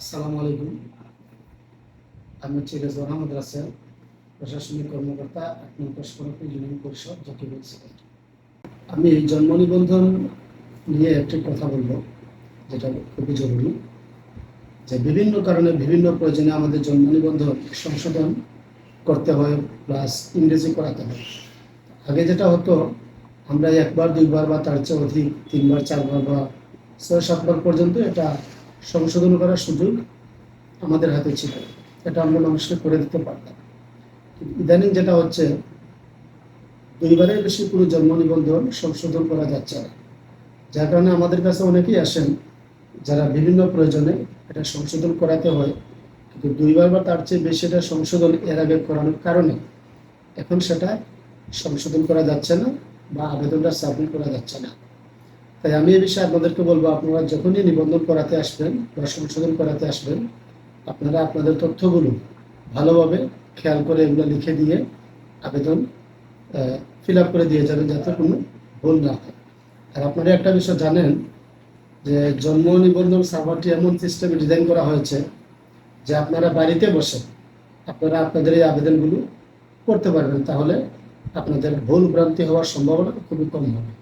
আসসালামু আলাইকুম। আমি হচ্ছে রেজওয়ান আহমদ রাসেল, প্রশাসনিক কর্মকর্তা ইউনিয়ন পরিষদ জকিবুল সিলেট আমি এই জন্ম নিবন্ধন নিয়ে একটি কথা বলব, যেটা খুবই জরুরি। যে বিভিন্ন কারণে বিভিন্ন প্রয়োজনে আমাদের জন্ম নিবন্ধন সংশোধন করতে হয়, প্লাস ইংরেজি করাতে হয়। আগে যেটা হতো, আমরা একবার, দুইবার বা তার চেয়ে অধিক, তিনবার, চারবার বা ছয়, সাতবার পর্যন্ত এটা সংশোধন করার সুযোগ আমাদের হাতে ছিল। এটা আমরা মানুষকে করে দিতে পারতাম। ইদানিং যেটা হচ্ছে, দুইবারের বেশি পুরো জন্ম নিবন্ধন সংশোধন করা যাচ্ছে না। যার কারণে আমাদের কাছে অনেকেই আসেন, যারা বিভিন্ন প্রয়োজনে এটা সংশোধন করাতে হয়। কিন্তু দুইবার বা তার চেয়ে বেশি এটা সংশোধন এর আগে করানোর কারণে এখন সেটা সংশোধন করা যাচ্ছে না বা আবেদনটা সাবমিট করা যাচ্ছে না। তাই আমি এ বিষয়ে আপনাদেরকে বলব, আপনারা যখনই নিবন্ধন করাতে আসবেন বা সংশোধন করাতে আসবেন, আপনারা আপনাদের তথ্যগুলো ভালোভাবে খেয়াল করে এগুলো লিখে দিয়ে আবেদন ফিল আপ করে দিয়ে যাবেন যাতে কোনো ভুল না হয়। আর আপনারা একটা বিষয় জানেন যে জন্ম নিবন্ধন সার্ভারটি এমন সিস্টেমে ডিজাইন করা হয়েছে যে আপনারা বাড়িতে বসে আপনারা আপনাদের এই আবেদনগুলো করতে পারবেন, তাহলে আপনাদের ভুল ভ্রান্তি হওয়ার সম্ভাবনা খুবই কম হবে।